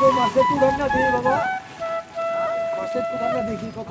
দেখো মাছের তুলন না দিই বাবা। মাছের তুলন না দেখি কত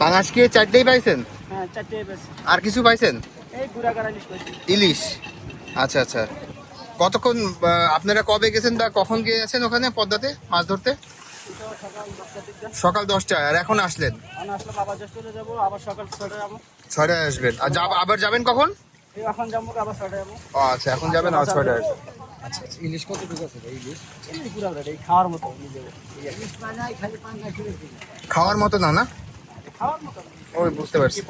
পাঙাশ কি চারটেই পাইছেন? হ্যাঁ আর কিছু পাইছেন? ইলিশ আচ্ছা আচ্ছা। কতক্ষণ আপনারা কবে গেছেন বা কখন গিয়েছেন ওখানে পদ্মাতে মাছ ধরতে? সকাল দশটায়। আর এখন আসলেন? আবার আবার ছয়টায় আসবেন। আর আবার যাবেন কখন? এখন যাব আবার ছটা আচ্ছা এখন যাবেন আর ছয়টায় আসবেন। আচ্ছা আচ্ছা ইলিশ কতটুকু আছে ভাই ইলিশ? এমনি পুরো গাড়া এই খাওয়ার মতো খাওয়ার মতো না না? খাওয়ার মতো ওই বুঝতে পারছি?